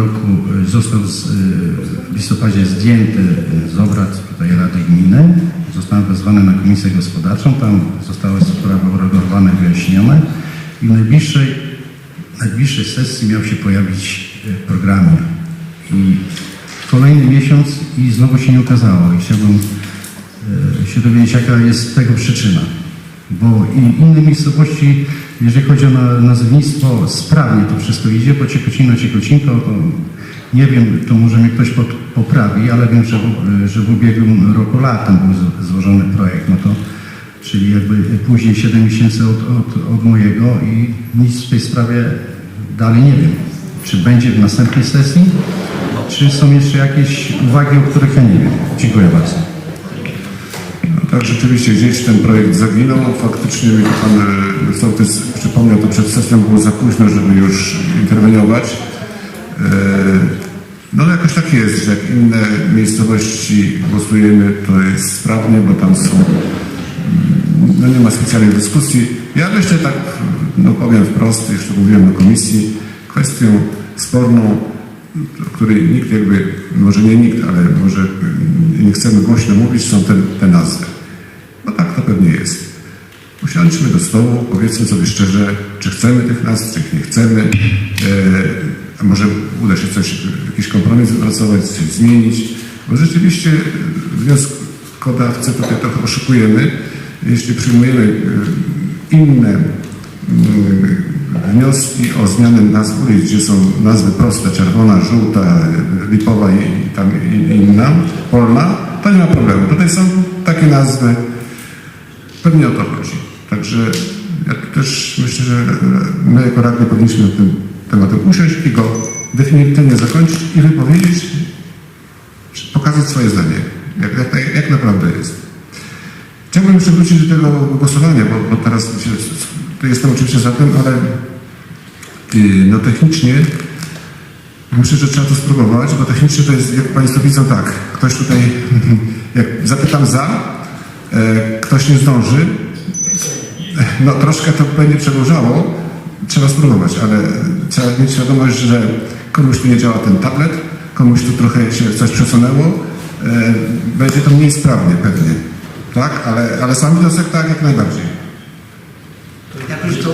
roku e, został z, e, w listopadzie zdjęty z obrad tutaj Rady Gminy. Zostałem wezwany na Komisję Gospodarczą. Tam zostały sprawy uregulowane, wyjaśnione i w najbliższej, najbliższej sesji miał się pojawić e, w programie. I kolejny miesiąc i znowu się nie ukazało. I chciałbym e, się dowiedzieć, jaka jest tego przyczyna. Bo i inne miejscowości, jeżeli chodzi o na- nazewnictwo, sprawnie to wszystko idzie, bo Ciekocino, Ciekocinko, to nie wiem, to może mnie ktoś pod, poprawi, ale wiem, że w, że w ubiegłym roku latem był złożony projekt, no to czyli jakby później 7 miesięcy od, od, od mojego i nic w tej sprawie dalej nie wiem. Czy będzie w następnej sesji, czy są jeszcze jakieś uwagi, o których ja nie wiem. Dziękuję bardzo. Tak, rzeczywiście gdzieś ten projekt zaginął. Faktycznie mi pan e, sołtys przypomniał, to przed sesją było za późno, żeby już interweniować. E, No ale jakoś tak jest, że jak inne miejscowości głosujemy, to jest sprawnie, bo tam są, mm, no nie ma specjalnej dyskusji. Ja myślę tak, no powiem wprost, jeszcze mówiłem na komisji, kwestią sporną, o której nikt jakby, może nie nikt, ale może mm, nie chcemy głośno mówić, są te, te nazwy. Tak to pewnie jest. Usiądźmy do stołu, powiedzmy sobie szczerze, czy chcemy tych nazw, czy ich nie chcemy. E, może uda się coś, jakiś kompromis wypracować, coś zmienić. Bo rzeczywiście wnioskodawcę tutaj trochę oszukujemy, jeśli przyjmujemy e, inne mm, wnioski o zmianę nazw ulic, gdzie są nazwy proste, czerwona, żółta, lipowa i, tam inna, polna, to nie ma problemu. Tutaj są takie nazwy, pewnie o to chodzi. Także ja też myślę, że my jako radni powinniśmy nad tym tematem usiąść i go definitywnie zakończyć i wypowiedzieć, pokazać swoje zdanie, jak, jak, jak naprawdę jest. Chciałbym jeszcze wrócić do tego głosowania, bo, bo teraz jestem oczywiście za tym, ale yy, no technicznie myślę, że trzeba to spróbować, bo technicznie to jest, jak Państwo widzą, tak, ktoś tutaj, jak zapytam za, e, ktoś nie zdąży, no troszkę to będzie przedłużało, trzeba spróbować, ale trzeba mieć świadomość, że komuś tu nie działa ten tablet, komuś tu trochę się coś przesunęło, e, będzie to mniej sprawnie pewnie, tak, ale, ale sam wniosek tak jak najbardziej. Jakoś to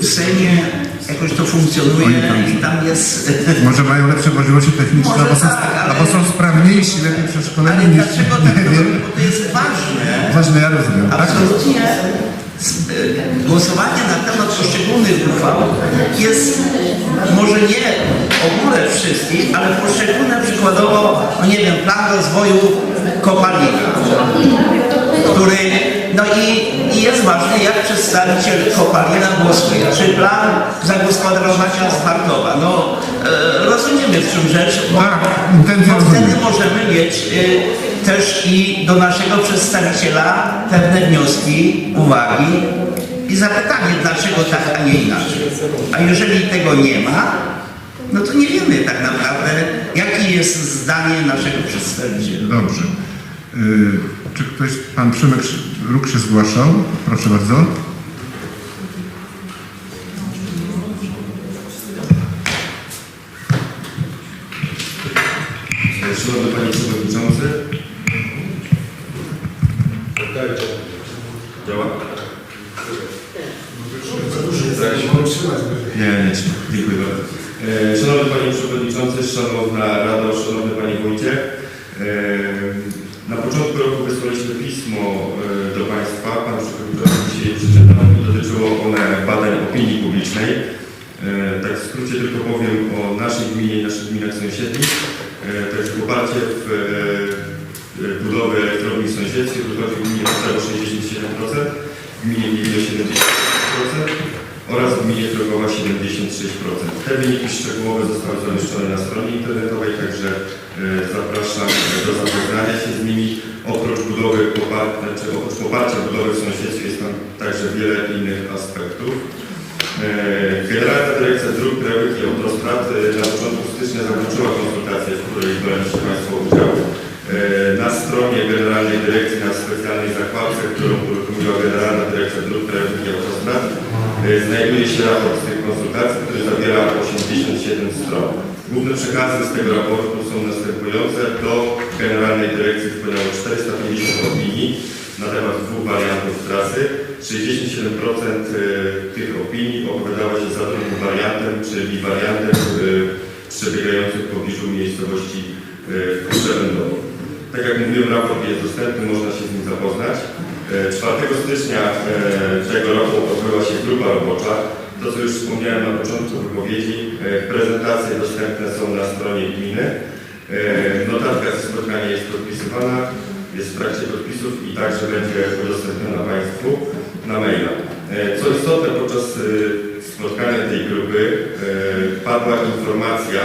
w Sejmie jakoś to funkcjonuje tam- i tam jest... Może mają lepsze możliwości techniczne, albo są, tak, albo są sprawniejsi, lepiej przeszkoleni Ale niż, dlaczego tak? nie wiem. Bo to jest ważne. Ważne, ja rozumiem, tak? Absolutnie e, głosowanie na temat poszczególnych uchwał jest może nie ogóle wszystkich, ale poszczególne przykładowo, no nie wiem, plan rozwoju kopalnika, który, no i, i jest ważne, jak przedstawiciel kopalina głosuje. Czy plan zagospodarowania Zwartowa? No, e, rozumiemy w czym rzecz, bo, Tak, bo wtedy rozumiem. możemy mieć y, też i do naszego przedstawiciela pewne wnioski, uwagi i zapytanie, dlaczego tak, a nie inaczej. A jeżeli tego nie ma, no to nie wiemy tak naprawdę, jakie jest zdanie naszego przedstawiciela. Dobrze. Y, czy ktoś, pan Przemek Róg się zgłaszał? Proszę bardzo. Szanowny Panie Przewodniczący. Działa? Nie, nie, dziękuję bardzo. E, Szanowny Panie Przewodniczący, Szanowna Rado, Szanowny Panie Wójcie. e, Na początku roku wysłaliśmy pismo e, Państwa, Pan Przewodniczący dzisiaj przeczytał dotyczyło one badań opinii publicznej. E, Tak w skrócie tylko powiem o naszej gminie i naszych gminach sąsiednich. E, Także poparcie w e, budowy elektrowni sąsiedzkiej w Wrocławiu gminie Warszawa 67%, w gminie Wilno 70% oraz w gminie Krokowa 76%. Te wyniki szczegółowe zostały zamieszczone na stronie internetowej, także zapraszam do zapoznania się z nimi. Oprócz budowy poparcia, czy oprócz poparcia budowy w sąsiedztwie jest tam także wiele innych aspektów. E, Generalna Dyrekcja Dróg Krajowych i Autostrad e, na początku stycznia zakończyła konsultację, w której braliście Państwo udział. E, Na stronie Generalnej Dyrekcji na specjalnej zakładce, którą uruchomiła Generalna Dyrekcja Dróg Krajowych i Autostrad, znajduje się raport z tych konsultacji, który zawiera 87 stron. Główne przekazy z tego raportu są następujące. Do Generalnej Dyrekcji wpłynęło 450 opinii na temat dwóch wariantów trasy. 67% e, tych opinii opowiadało się za drugim wariantem, czyli wariantem e, przebiegającym w pobliżu miejscowości e, Krzewędowo. Tak jak mówiłem, raport jest dostępny, można się z nim zapoznać. E, 4 stycznia tego roku odbyła się grupa robocza. To, co już wspomniałem na początku wypowiedzi, prezentacje dostępne są na stronie gminy. Notatka ze spotkania jest podpisywana, jest w trakcie podpisów i także będzie udostępniona Państwu na maila. E, Co istotne, podczas e, spotkania tej grupy e, padła informacja,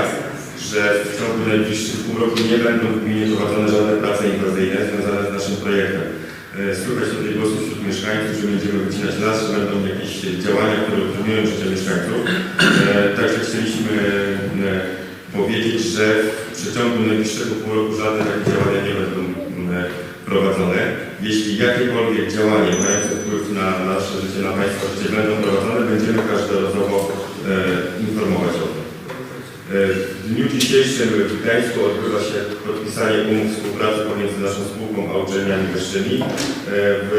że w ciągu najbliższych pół roku nie będą w gminie prowadzone żadne prace inwazyjne związane z naszym projektem. Słychać tutaj głosy wśród mieszkańców, że będziemy wycinać las, że będą jakieś działania, które utrudniają życie mieszkańców. Także chcieliśmy powiedzieć, że w przeciągu najbliższego pół roku żadne takie działania nie będą prowadzone. Jeśli jakiekolwiek działanie mające wpływ na nasze życie, na Państwa życie będą prowadzone, będziemy każdorazowo e, informować o tym. E, W dniu dzisiejszym w Gdańsku odbywa się podpisanie umów współpracy pomiędzy naszą spółką a uczelniami wyższymi. E, W,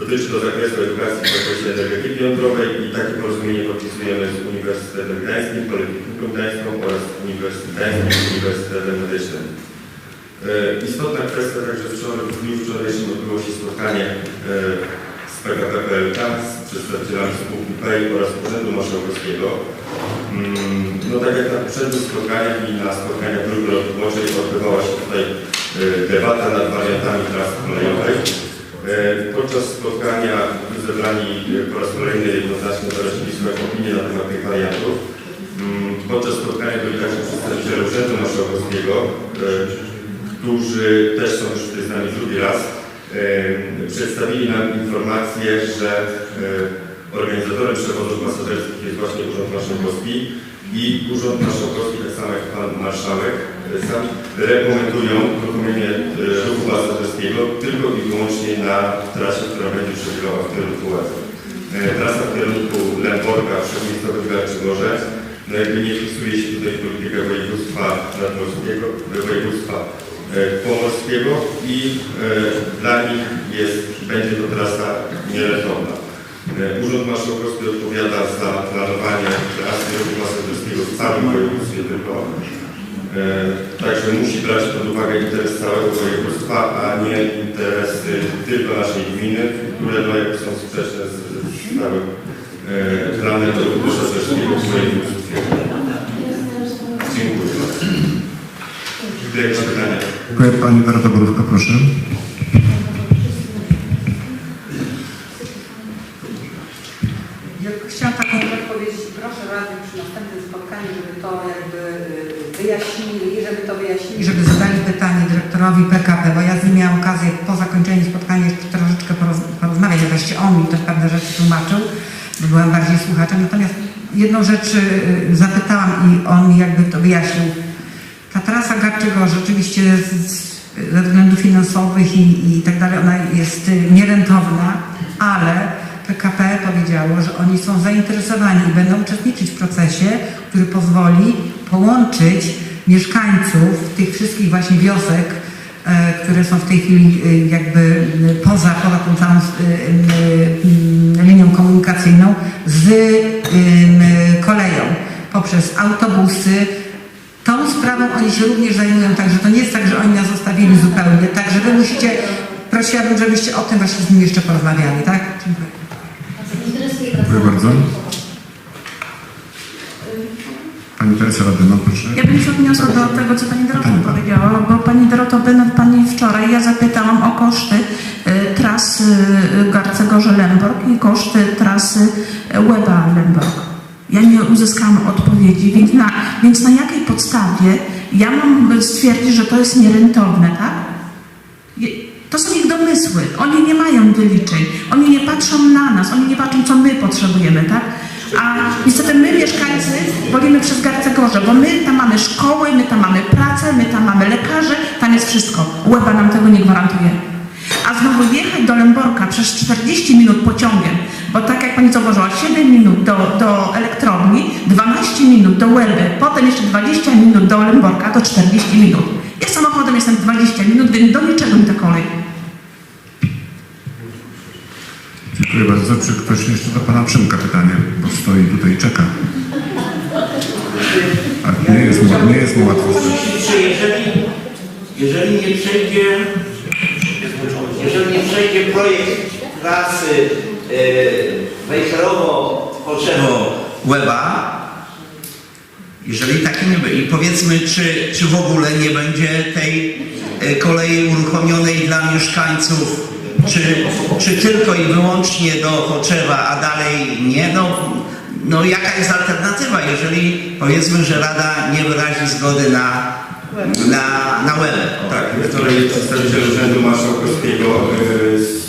dotyczy to zakresu edukacji w zakresie energetyki jądrowej i takie porozumienie podpisujemy z Uniwersytetem Gdańskim, Politechniką Gdańską oraz Uniwersytetem Gdańskim i Uniwersytetem Medycznym. E, Istotna kwestia także wczoraj, w dniu wczorajszym odbyło się spotkanie e, z PKP PLK, z przedstawicielami spółki PEI oraz Urzędu Marszałkowskiego. Mm, No tak jak na poprzednich spotkaniach i na spotkaniach grupy roboczej odbywała się tutaj e, debata nad wariantami trasy kolejowej. E, Podczas spotkania zebrani po raz kolejny jednoznacznie wyrazili swoją opinię na temat tych wariantów. Mm, Podczas spotkania byli także przedstawiciele Urzędu Marszałkowskiego, którzy też są już tutaj z nami drugi raz. Przedstawili nam informację, że organizatorem przewozów pasażerskich jest właśnie Urząd Marszałkowski i Urząd Marszałkowski, tak samo jak Pan Marszałek, e, sam rekomendują uruchomienie e, ruchu pasażerskiego tylko i wyłącznie na trasie, która będzie przebiegała w kierunku łez. E, Trasa w kierunku Lęborka, przedmiejscowych Garczygorze, no jakby nie wpisuje się tutaj w politykę województwa nadmorskiego, województwa pomorskiego i e, dla nich jest, będzie to trasa nierentowna. E, Urząd Marszałkowski odpowiada za planowanie trasy ruchu pasażerskiego w całym województwie tylko. E, Także musi brać pod uwagę interes całego województwa, a nie interesy tylko naszej gminy, które no, jakby są sprzeczne z, całym e, planem ruchu pasażerskiego w województwie. Dziękuję bardzo. Pytania? Dziękuję. Pani Dorota Borówka, proszę. Ja chciałam taką i proszę radnych przy następnym spotkaniu, żeby to jakby y, wyjaśnili, żeby to wyjaśnili, żeby zadali pytanie dyrektorowi PKP, bo ja z nim miałam okazję po zakończeniu spotkania jeszcze troszeczkę poroz, porozmawiać, właściwie on mi też pewne rzeczy tłumaczył, bo byłam bardziej słuchaczem. Natomiast jedną rzecz y, zapytałam i on mi jakby to wyjaśnił. Trasa Garczego rzeczywiście ze względów finansowych i, i tak dalej, ona jest y, nierentowna, ale PKP powiedziało, że oni są zainteresowani i będą uczestniczyć w procesie, który pozwoli połączyć mieszkańców tych wszystkich właśnie wiosek, e, które są w tej chwili y, jakby y, poza, poza tą całą linią komunikacyjną z koleją poprzez autobusy, oni się również zajmują, także to nie jest tak, że oni nas zostawili zupełnie. Także wy musicie, prosiłabym, żebyście o tym właśnie z nimi jeszcze porozmawiali, tak? Dziękuję. Dziękuję bardzo. Pani Teresa Radyma, proszę. Ja bym się odniosła do tego, co Pani Dorota powiedziała, bo Pani Doroto, będąc Pani wczoraj, ja zapytałam o koszty y, trasy y, Garcegorze-Lemborg i koszty trasy Łeba-Lemborg. Ja nie uzyskałam odpowiedzi, więc na, więc na jakiej podstawie ja mam stwierdzić, że to jest nierentowne, tak? To są ich domysły. Oni nie mają wyliczeń. Oni nie patrzą na nas. Oni nie patrzą, co my potrzebujemy, tak? A niestety my, mieszkańcy, wolimy przez Garcegorze, bo my tam mamy szkoły, my tam mamy pracę, my tam mamy lekarzy, tam jest wszystko. Łeba nam tego nie gwarantuje. A znowu jechać do Lęborka przez 40 minut pociągiem, Bo tak jak pani zauważyła, 7 minut do, do elektrowni, 12 minut do Łeby, potem jeszcze 20 minut do Lęborka, to 40 minut. Ja samochodem jestem 20 minut, więc do niczego mi ta kolej. Dziękuję bardzo. Czy ktoś jeszcze do pana Przemka pytanie? Bo stoi tutaj i czeka. A nie jest mu, nie jest mu łatwo. Jeżeli, jeżeli nie przejdzie, jeżeli nie przejdzie projekt trasy Wejherowo, Choczewo, Łeba, jeżeli taki nie będzie, i powiedzmy, czy, czy w ogóle nie będzie tej e, kolei uruchomionej dla mieszkańców, czy, czy tylko i wyłącznie do Choczewa, a dalej nie, no, no jaka jest alternatywa, jeżeli powiedzmy, że Rada nie wyrazi zgody na, na, na Łebę. Tak, wczoraj przedstawiciel Urzędu Marszałkowskiego s- y,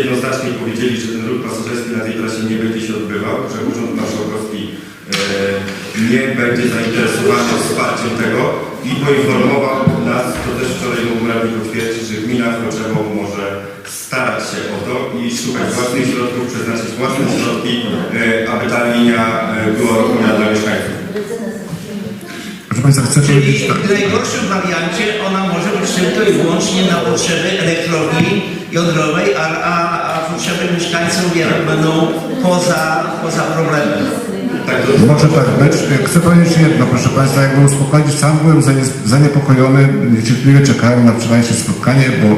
jednoznacznie powiedzieli, że ten ruch pasażerski na tej trasie nie będzie się odbywał, że Urząd Marszałkowski y, nie będzie zainteresowany wsparciem tego i poinformował nas, to też wczoraj mógł radnik potwierdzić, że gmina Choczewo może starać się o to i szukać własnych środków, przeznaczyć własne środki, y, aby ta linia y, była uruchomiona dla mieszkańców. Proszę Państwa, chcę Czyli powiedzieć tak. w najgorszym wariancie ona może być tylko i wyłącznie na potrzeby elektrowni jądrowej, a, a, a potrzeby mieszkańców jak będą poza, poza problemem. Tak, Może tak być. Chcę powiedzieć jedno, proszę Państwa, jakby uspokoić, sam byłem zanie- zaniepokojony, niecierpliwie czekałem na wczorajsze spotkanie, bo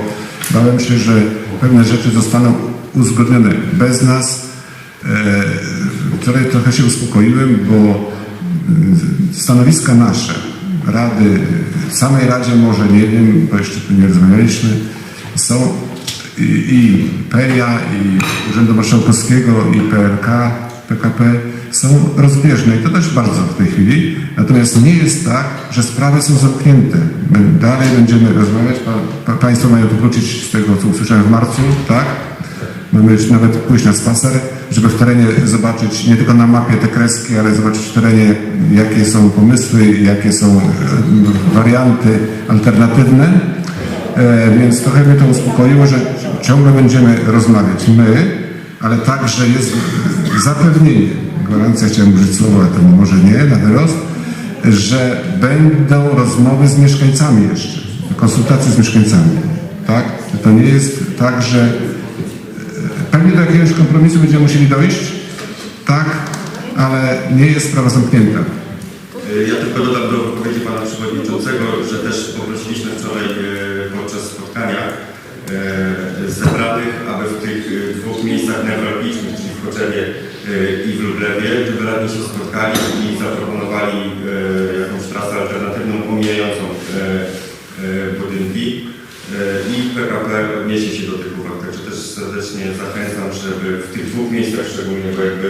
bałem się, że pewne rzeczy zostaną uzgodnione bez nas. E, Wczoraj trochę się uspokoiłem, bo e, stanowiska nasze, Rady, samej Radzie może nie wiem, bo jeszcze tu nie rozmawialiśmy, są i, i PEJA, i Urzędu Marszałkowskiego, i PRK, PKP są rozbieżne i to też bardzo w tej chwili. Natomiast nie jest tak, że sprawy są zamknięte. My dalej będziemy rozmawiać. Pa, pa, państwo mają wrócić z tego, co usłyszałem w marcu, tak? Mamy już nawet pójść na spacer, żeby w terenie zobaczyć nie tylko na mapie te kreski, ale zobaczyć w terenie, jakie są pomysły, jakie są e, warianty alternatywne. E, więc trochę mnie to uspokoiło, że ciągle będziemy rozmawiać my, ale także jest zapewnienie, gwarancja, chciałem użyć słowa, to może nie na wyrost, że będą rozmowy z mieszkańcami jeszcze, konsultacje z mieszkańcami, tak? To nie jest tak, że Pewnie do jakiegoś kompromisu będziemy musieli dojść, tak, ale nie jest sprawa zamknięta. E, Ja tylko dodam do wypowiedzi pana przewodniczącego, że też poprosiliśmy wczoraj e, podczas spotkania e, zebranych, aby w tych dwóch miejscach newralgicznych, czyli w Choczewie i w Lublewie, żeby radni się spotkali i zaproponowali jakąś trasę alternatywną pomijającą budynki. E, I PKP odniesie się do tych uwag, także też serdecznie zachęcam, żeby w tych dwóch miejscach szczególnie, bo jakby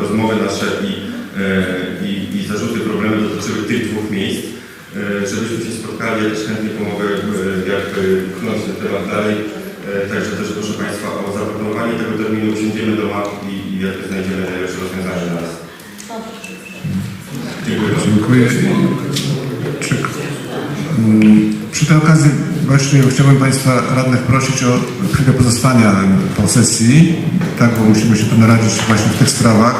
rozmowy nasze i, e, i, i zarzuty, problemy dotyczyły tych dwóch miejsc, e, żebyśmy się spotkali, ja też chętnie pomogę jakby pchnąć ten temat dalej, także też proszę Państwa o zaproponowanie tego terminu, usiądziemy do map i, i znajdziemy najlepsze rozwiązanie dla nas. Dziękuję. Dziękuję. Mm, przy tej okazji właśnie chciałbym Państwa radnych prosić o chwilę pozostania po sesji, tak, bo musimy się tu naradzić właśnie w tych sprawach.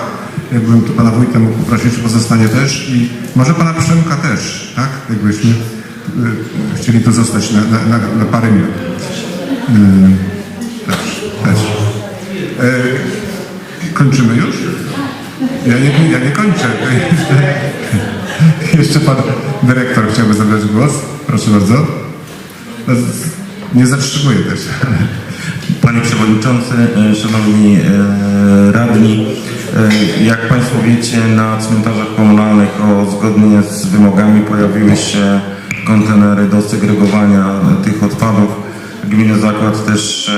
Jakbym tu Pana Wójta mógł poprosić o pozostanie też i może Pana Przemka też, tak, jakbyśmy y, chcieli tu zostać na, na, na, parę minut. Y, też, też. E, kończymy już? Ja nie, ja nie kończę. Jeszcze pan dyrektor chciałby zabrać głos. Proszę bardzo. No, Nie zatrzymuję też. Panie Przewodniczący, e, Szanowni e, Radni, e, jak Państwo wiecie, na cmentarzach komunalnych o zgodnie z wymogami pojawiły się kontenery do segregowania tych odpadów. Gminny Zakład też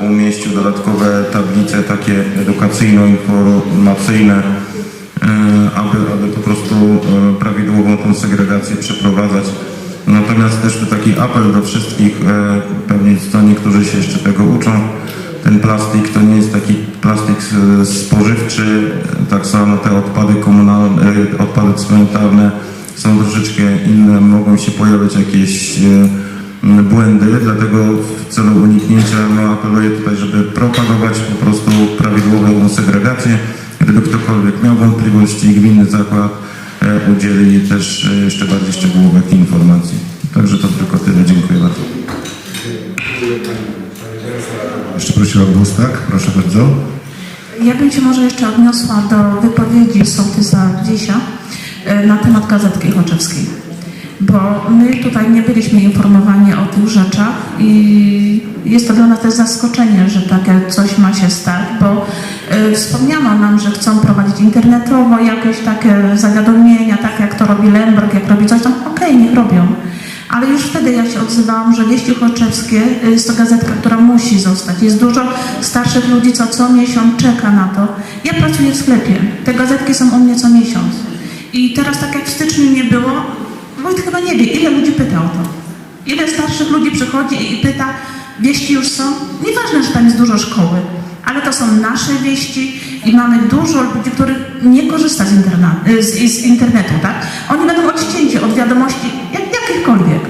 umieścił dodatkowe tablice takie edukacyjno-informacyjne, aby, aby po prostu prawidłową tą segregację przeprowadzać. Natomiast też taki apel do wszystkich, e, pewnie co niektórzy się jeszcze tego uczą, ten plastik to nie jest taki plastik spożywczy, tak samo te odpady komunalne, e, odpady cmentarne są troszeczkę inne, mogą się pojawiać jakieś e, błędy, dlatego w celu uniknięcia no, apeluję tutaj, żeby propagować po prostu prawidłową segregację. Gdyby ktokolwiek miał wątpliwości, gminny zakład e, udzieli też e, jeszcze bardziej szczegółowych informacji. Także to tylko tyle. Dziękuję bardzo. Jeszcze prosiła głos, tak? Proszę bardzo. Ja bym się może jeszcze odniosła do wypowiedzi sołtysa Gdziesia e, na temat Gazetki Choczewskiej. Bo my tutaj nie byliśmy informowani o tych rzeczach i jest to dla nas też zaskoczenie, że takie coś ma się stać, bo e, wspomniano nam, że chcą prowadzić internetowo jakieś takie zawiadomienia, tak jak to robi Lemberg, jak robi coś tam, okej, niech robią. Ale już wtedy ja się odzywałam, że Wieści Choczewskie y, jest to gazetka, która musi zostać. Jest dużo starszych ludzi, co co miesiąc czeka na to. Ja pracuję w sklepie. Te gazetki są u mnie co miesiąc. I teraz tak jak w styczniu nie było, Wojt chyba nie wie, ile ludzi pyta o to. Ile starszych ludzi przychodzi i pyta, wieści już są? Nieważne, że tam jest dużo szkoły, ale to są nasze wieści i mamy dużo ludzi, których nie korzysta z, interna- y, z, z internetu, tak? Oni będą odcięci od wiadomości jak, jakichkolwiek.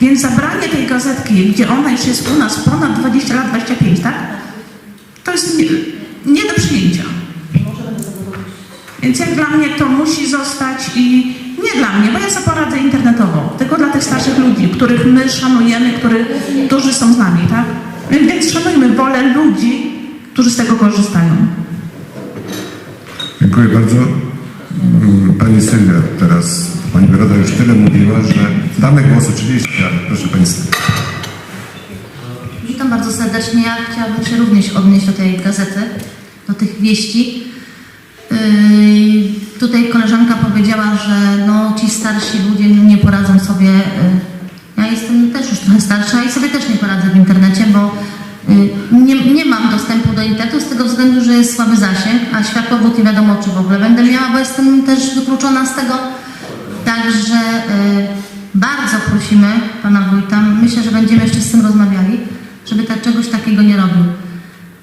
Więc zabranie tej gazetki, gdzie ona już jest u nas ponad 20 lat, 25, tak? To jest nie, nie do przyjęcia. Więc jak dla mnie to musi zostać i nie dla mnie, bo ja sobie poradzę internetowo, tylko dla tych starszych ludzi, których my szanujemy, którzy, którzy są z nami, tak? Więc, szanujmy wolę ludzi, którzy z tego korzystają. Dziękuję bardzo. Pani Sylwia teraz, Pani Wyroda już tyle mówiła, że damy głos oczywiście, ale proszę Pani Sylwia. Witam bardzo serdecznie. Ja chciałabym się również odnieść do tej gazety, do tych wieści. Yy, tutaj koleżanka powiedziała, że no, ci starsi ludzie nie poradzą sobie. Yy, ja jestem też już trochę starsza i sobie też nie poradzę w internecie, bo yy, nie, nie mam dostępu do internetu z tego względu, że jest słaby zasięg, a światłowód nie wiadomo, czy w ogóle będę miała, bo jestem też wykluczona z tego. Także yy, bardzo prosimy pana wójta, myślę, że będziemy jeszcze z tym rozmawiali, żeby ta, czegoś takiego nie robił.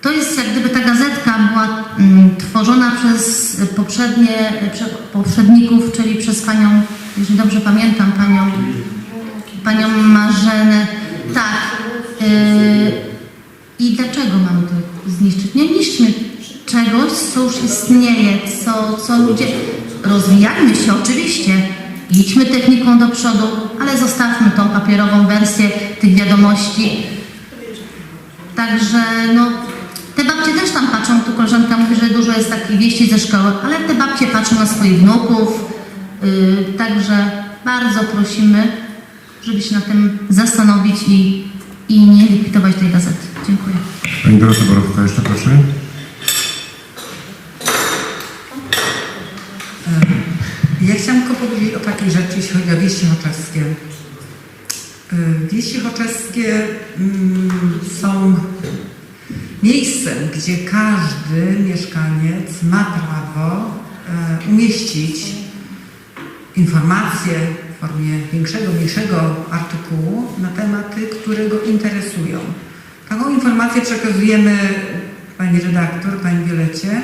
To jest jak gdyby ta gazetka była mm, tworzona przez poprzednie, prze, poprzedników, czyli przez panią, jeżeli dobrze pamiętam, panią, panią Marzenę. Tak. Yy, I dlaczego mamy to zniszczyć? Nie niszczmy czegoś, co już istnieje, co, co ludzie... Rozwijajmy się oczywiście, idźmy techniką do przodu, ale zostawmy tą papierową wersję tych wiadomości. Także no, te babcie też tam patrzą, tu koleżanka mówi, że dużo jest takich wieści ze szkoły, ale te babcie patrzą na swoich wnuków, yy, także bardzo prosimy, żeby się nad tym zastanowić i, i nie likwidować tej gazety. Dziękuję. Pani Dorota Borowka jeszcze proszę. Ja chciałam tylko powiedzieć o takiej rzeczy, jeśli chodzi o wieści choczewskie. Wieści choczewskie mm, są miejscem, gdzie każdy mieszkaniec ma prawo e, umieścić informacje w formie większego, mniejszego artykułu na tematy, które go interesują. Taką informację przekazujemy pani redaktor, pani Wiolecie.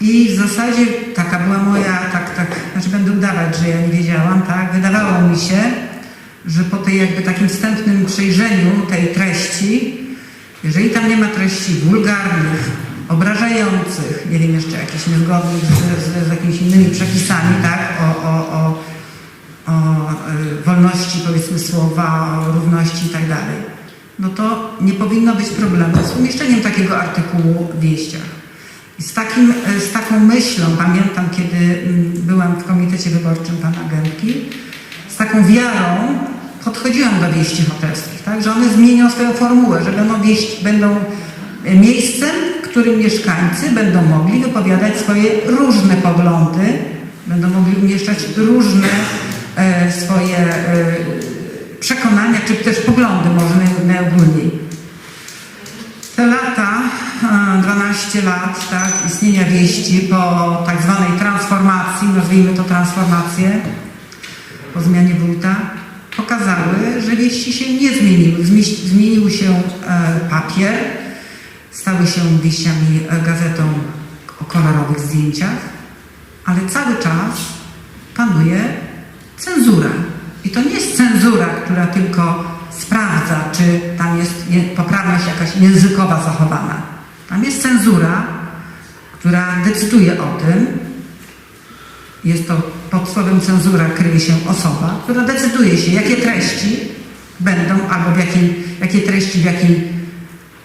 I w zasadzie taka była moja, tak, tak, znaczy będę udawać, że ja nie wiedziałam, tak? Wydawało mi się, że po tej jakby takim wstępnym przejrzeniu tej treści, jeżeli tam nie ma treści wulgarnych, obrażających, nie wiem jeszcze jakichś niezgodnych z, z, z jakimiś innymi przepisami, tak? O, o, o, o y, wolności powiedzmy słowa, o równości i tak dalej, no to nie powinno być problemu z umieszczeniem takiego artykułu w wieściach. I z, takim, e, z taką myślą, pamiętam kiedy mm, byłam w komitecie wyborczym pana Gębki, z taką wiarą podchodziłam do wieści hotelskich, tak, że one zmienią swoją formułę, że będą, wieści, będą e, miejscem, w którym mieszkańcy będą mogli wypowiadać swoje różne poglądy, będą mogli umieszczać różne e, swoje e, przekonania, czy też poglądy może naj- najogólniej. Te lata, e, 12 lat tak, istnienia wieści po tak zwanej transformacji, nazwijmy to transformację, po zmianie wójta, pokazały, że wieści się nie zmieniły. Zmienił się e, papier, stały się wieściami e, gazetą o kolorowych zdjęciach, ale cały czas panuje cenzura. I to nie jest cenzura, która tylko sprawdza, czy tam jest je- poprawność jakaś językowa zachowana. Tam jest cenzura, która decyduje o tym, jest to pod słowem cenzura kryje się osoba, która decyduje się, jakie treści będą, albo w jakiej, jakie treści, w jakiej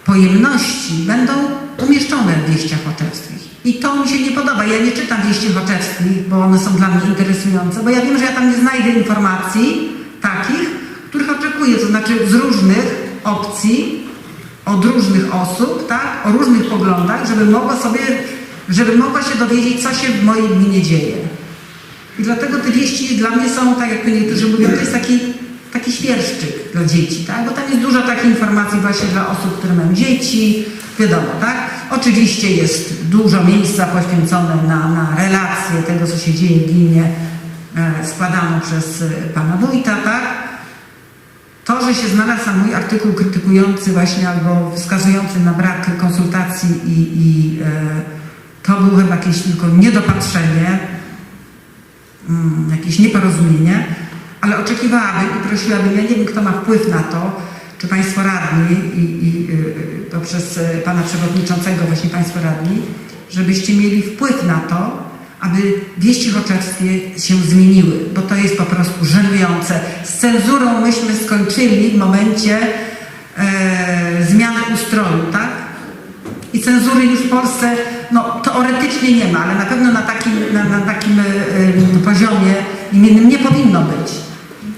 pojemności będą umieszczone w wieściach oczewskich. I to mi się nie podoba. Ja nie czytam wieści oczewskich, bo one są dla mnie interesujące, bo ja wiem, że ja tam nie znajdę informacji takich, których oczekuję, to znaczy z różnych opcji, od różnych osób, tak, o różnych poglądach, żeby mogła sobie, żeby mogła się dowiedzieć, co się w mojej gminie dzieje. I dlatego te wieści dla mnie są, tak jak niektórzy mówią, to jest taki, taki świerszczyk dla dzieci, tak? Bo tam jest dużo takich informacji właśnie dla osób, które mają dzieci, wiadomo, tak? Oczywiście jest dużo miejsca poświęcone na, na relacje tego, co się dzieje w gminie, e, składaną przez e, pana wójta, tak? To, że się znalazł mój artykuł krytykujący właśnie albo wskazujący na brak konsultacji i, i e, to było chyba jakieś tylko niedopatrzenie, mm, jakieś nieporozumienie, ale oczekiwałabym i prosiłabym, ja nie wiem kto ma wpływ na to, czy Państwo radni i, i y, poprzez y, Pana Przewodniczącego właśnie Państwo radni, żebyście mieli wpływ na to, aby wieści choczewskie się zmieniły, bo to jest po prostu żenujące. Z cenzurą myśmy skończyli w momencie e, zmiany ustroju, tak? I cenzury już w Polsce no, teoretycznie nie ma, ale na pewno na takim, na, na takim poziomie imiennym nie powinno być.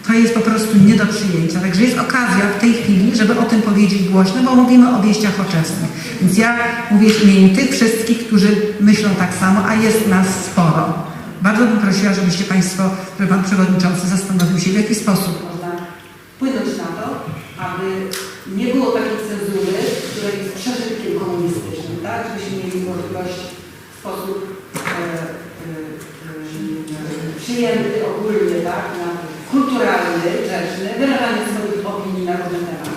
To jest po prostu nie do przyjęcia. Także jest okazja w tej chwili, żeby o tym powiedzieć głośno, bo mówimy o wieściach oczewskich. Więc ja mówię w imieniu tych wszystkich, którzy myślą tak samo, a jest nas sporo. Bardzo bym prosiła, żebyście Państwo, żeby Pan Przewodniczący zastanowił się, w jaki sposób można wpłynąć na to, aby nie było takiej cenzury, która jest przeżytkiem komunistycznym, tak? Możliwość w sposób e, e, e, przyjęty, ogólny, tak? Na, kulturalny, grzeczny, wyrażanie swoich opinii na różne tematy.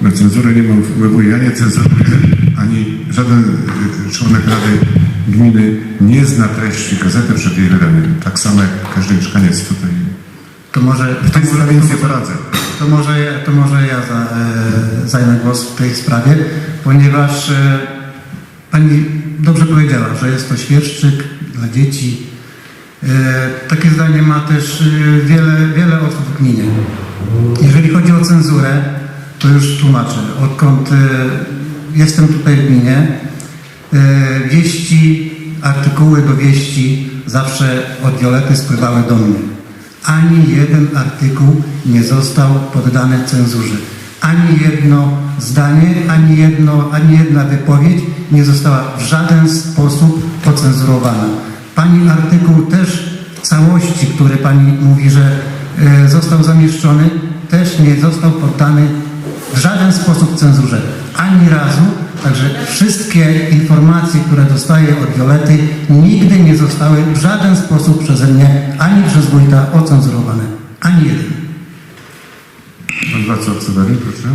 Na cenzurę nie mam wpływu. Ja nie cenzuruję, ani żaden członek Rady Gminy nie zna treści gazety przed jej wydaniem. Tak samo jak każdy mieszkaniec tutaj. To może W tej sprawie nic nie poradzę. To może, ja- to może ja za, e, zajmę głos w tej sprawie, ponieważ e, Pani dobrze powiedziała, że jest to świerszczyk dla dzieci. E, takie zdanie ma też e, wiele, wiele osób w gminie. Jeżeli chodzi o cenzurę, to już tłumaczę. Odkąd e, jestem tutaj w gminie, wieści, artykuły do wieści zawsze od Violety spływały do mnie. Ani jeden artykuł nie został poddany cenzurze. Ani jedno zdanie, ani, jedno, ani jedna wypowiedź nie została w żaden sposób ocenzurowana. Pani artykuł też całości, który Pani mówi, że e, został zamieszczony, też nie został poddany w żaden sposób cenzurze. Ani razu. Także wszystkie informacje, które dostaję od Violety, nigdy nie zostały w żaden sposób przeze mnie ani przez wójta ocenzurowane. Ani jeden. Pan Wacław Cezary, proszę.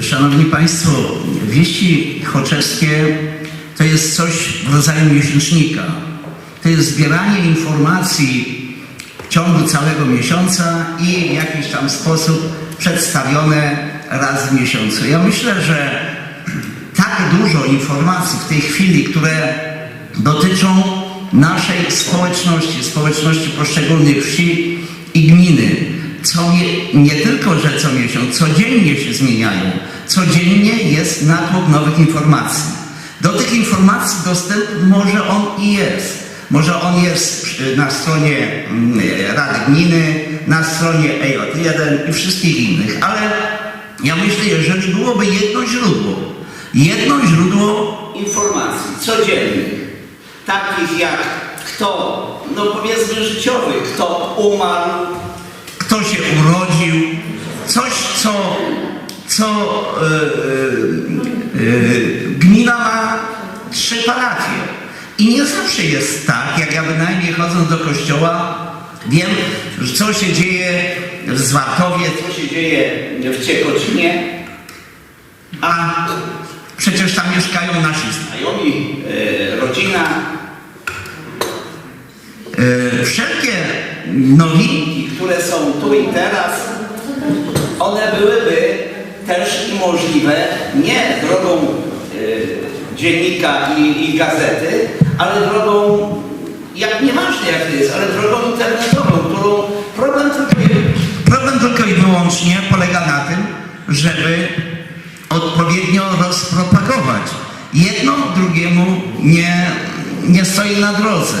Szanowni Państwo, wieści choczewskie to jest coś w rodzaju miesięcznika. To jest zbieranie informacji w ciągu całego miesiąca i w jakiś tam sposób przedstawione raz w miesiącu. Ja myślę, że tak dużo informacji w tej chwili, które dotyczą naszej społeczności, społeczności poszczególnych wsi i gminy, co nie, tylko, że co miesiąc, codziennie się zmieniają. Codziennie jest natłok nowych informacji. Do tych informacji dostęp może on i jest. Może on jest na stronie mm, Rady Gminy, na stronie EJ1 i wszystkich innych, ale ja myślę, jeżeli byłoby jedno źródło, jedno źródło informacji codziennych, takich jak kto, no powiedzmy życiowych, kto umarł, kto się urodził, coś, co, co e, e, gmina ma trzy parafie. I nie zawsze jest tak, jak ja bynajmniej chodząc do kościoła, wiem, co się dzieje w Zwarkowie, co się dzieje w Ciekocinie, a przecież tam mieszkają nasi znajomi, e, rodzina, E, Wszelkie nowinki, które są tu i teraz, one byłyby też i możliwe nie drogą e, dziennika i, i gazety, ale drogą, jak nieważne jak to jest, ale drogą internetową, którą problem tylko, i- problem tylko i wyłącznie polega na tym, żeby odpowiednio rozpropagować. Jedno drugiemu nie, nie stoi na drodze.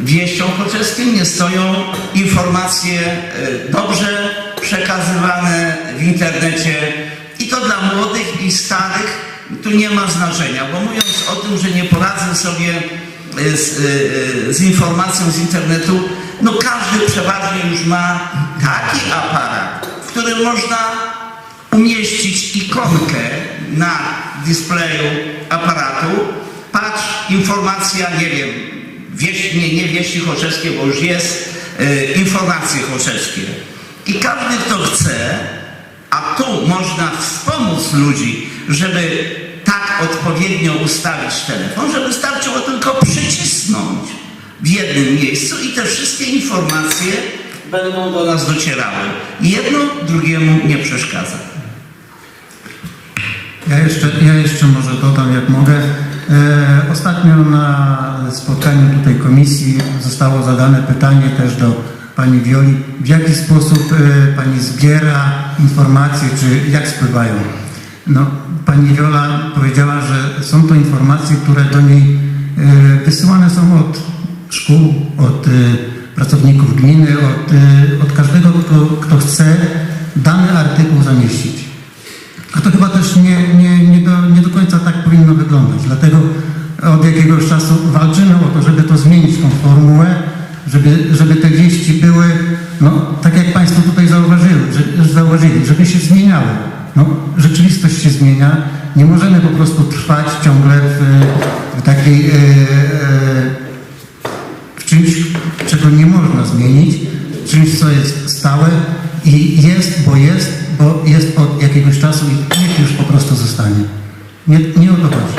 Wieścią Choczeskim nie stoją informacje e, dobrze przekazywane w internecie i to dla młodych i starych tu nie ma znaczenia, bo mówiąc o tym, że nie poradzę sobie e, z, e, z informacją z internetu, no każdy przeważnie już ma taki aparat, w którym można umieścić ikonkę na displeju aparatu. Patrz, informacja, nie wiem, wieś, nie, nie wieści chorzeskie, bo już jest e, informacje chorzeskie. I każdy, kto chce, a tu można wspomóc ludzi, żeby tak odpowiednio ustawić telefon, że wystarczyło tylko przycisnąć w jednym miejscu i te wszystkie informacje będą do nas docierały. Jedno drugiemu nie przeszkadza. Ja jeszcze, ja jeszcze może dodam, jak mogę. E, ostatnio na spotkaniu tutaj komisji zostało zadane pytanie też do Pani Wioli, w jaki sposób e, Pani zbiera informacje, czy jak spływają. No, Pani Wiola powiedziała, że są to informacje, które do niej e, wysyłane są od szkół, od pracowników gminy, od, od każdego, kto, kto chce dany artykuł zamieścić. A to chyba też nie, nie, nie, do, nie do końca tak powinno wyglądać. Dlatego od jakiegoś czasu walczymy o to, żeby to zmienić tą formułę, żeby, żeby te wieści były, no tak jak Państwo tutaj zauważyli, że, zauważyli, żeby się zmieniały. No, rzeczywistość się zmienia. Nie możemy po prostu trwać ciągle w, w takiej e, e, w czymś, czego nie można zmienić, czymś, co jest stałe i jest, bo jest, bo jest od jakiegoś czasu i niech już po prostu zostanie. Nie, nie o to chodzi.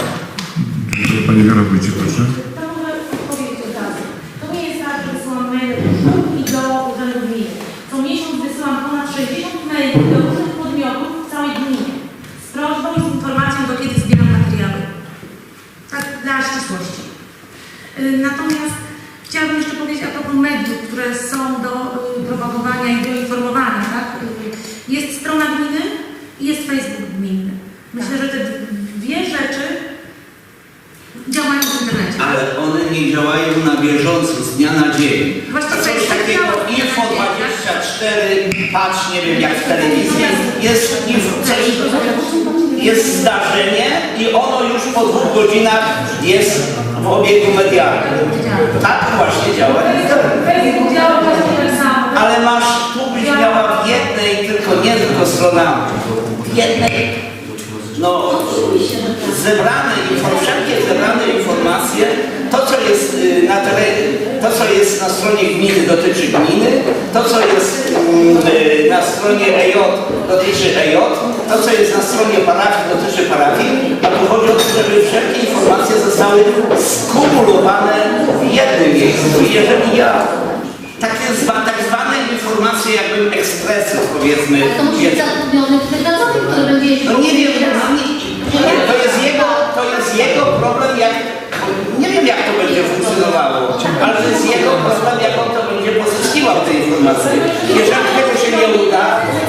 Dziękuję. Pani Wiora Wójcie, proszę. To może powiedzieć od razu. To nie jest tak, że wysyłam maile do szkół i do urzędu gminy. Co miesiąc wysyłam ponad 60 maili do różnych podmiotów w całej gminie z prośbą i z informacją, do kiedy zbieram materiały. Tak dla ścisłości. Y, Natomiast chciałabym jeszcze powiedzieć a propos mediów, które są do y, propagowania i do informowania. Tak? Y, Jest strona gminy i jest Facebook gminny. Myślę, że te dwie rzeczy działają w internecie. Ale one nie działają na bieżąco, z dnia na dzień. Właśnie coś takiego, tak Info działa. 24, patrz, nie wiem, jak w telewizji, jest, coś, jest zdarzenie i ono już po dwóch godzinach jest w obiegu medialnym. Tak właśnie działa. Ale masz, tu byś miała w jednej, tylko nie tylko stronami, w jednej, no, zebrane, wszelkie zebrane informacje, to co jest y, na terenie, to co jest na stronie gminy dotyczy gminy, to co jest mm, y, na stronie EJ dotyczy EJ, to co jest na stronie parafii dotyczy parafii, a tu chodzi o to, żeby wszelkie informacje zostały skumulowane w jednym miejscu. Jeżeli ja takie zwa, tak zwane informacje jakbym ekspresy powiedzmy, Ale to musi być zatrudniony pracownik, który będzie jeździł. no nie wiem, no to jest jego, to jest jego problem, jak, nie wiem jak to będzie funkcjonowało, ale to jest jego problem, jak on to będzie pozyskiwał te informacje. Jeżeli tego się nie uda, się.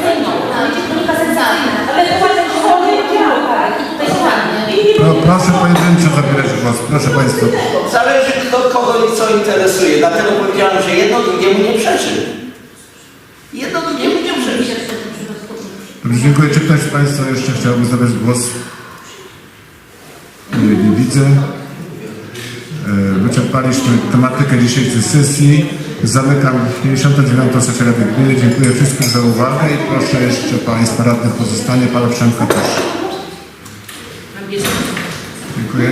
Pro, proszę pojedynczo zabierać głos. Proszę Państwa. zależy kto kogo i co interesuje. Dlatego powiedziałem, że jedno drugiemu nie przeczy. Jedno drugiemu nie przeczy. Dobrze, dziękuję. Czy ktoś z Państwa jeszcze chciałby zabrać głos? Nie, nie widzę. E, Wyczerpaliśmy tematykę dzisiejszej sesji. Zamykam 59. sesję Rady Gminy. Dziękuję wszystkim za uwagę i proszę jeszcze Państwa radnych pozostanie. Pana Przemka też. Dziękuję.